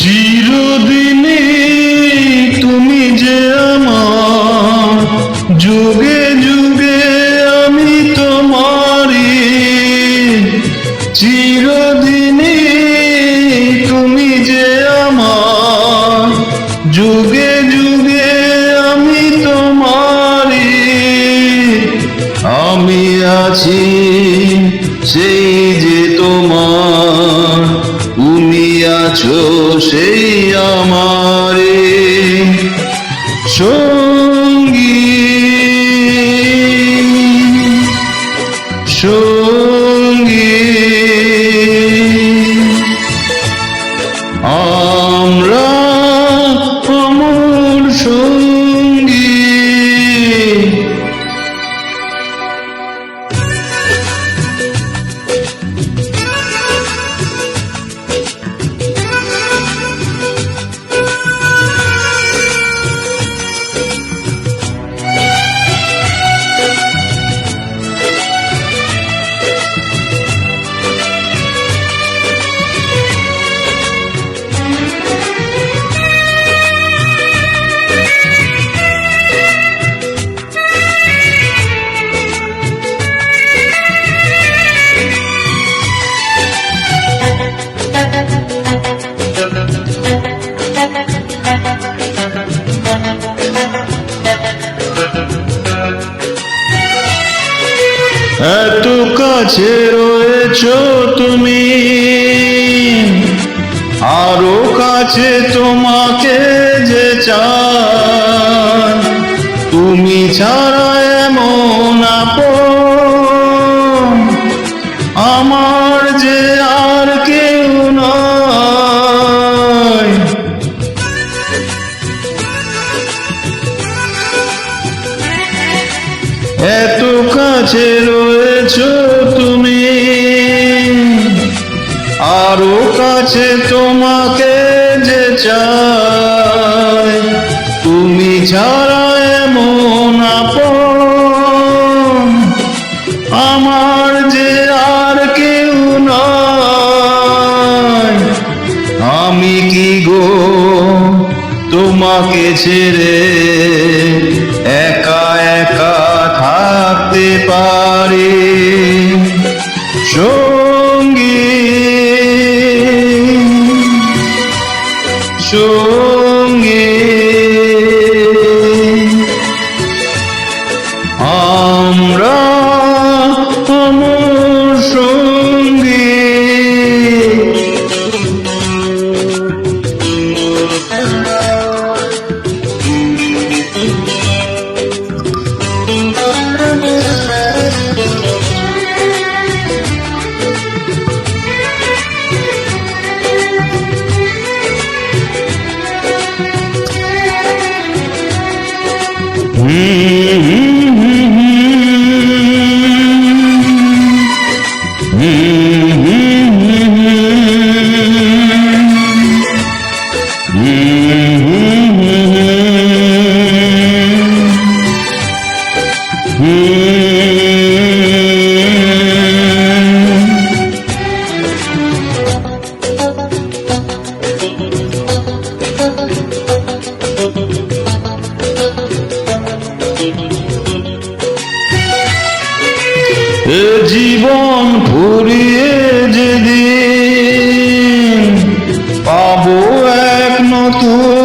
চিরদিনে তুমি যে আমার যুগে সঙ্গী। সঙ্গী। আমরা এত কাছে রয়েছ তুমি। আরও কাছে তোমাকে যে চান তুমি ছাড়া এমন আপন। আমার রয়েছ তুমি? আরও কাছে তোমাকে যে চাই, তুমি ছাড়া এমন আপন আমার যে আর কেউ নয় আমি কি গো তোমাকে ছেড়ে থাকতে পারি। সঙ্গী। সঙ্গী। আমরা অমর সঙ্গী। Hum, hum. hum. এ জীবন ফুরিয়ে যেদিন পাবো এক নতুন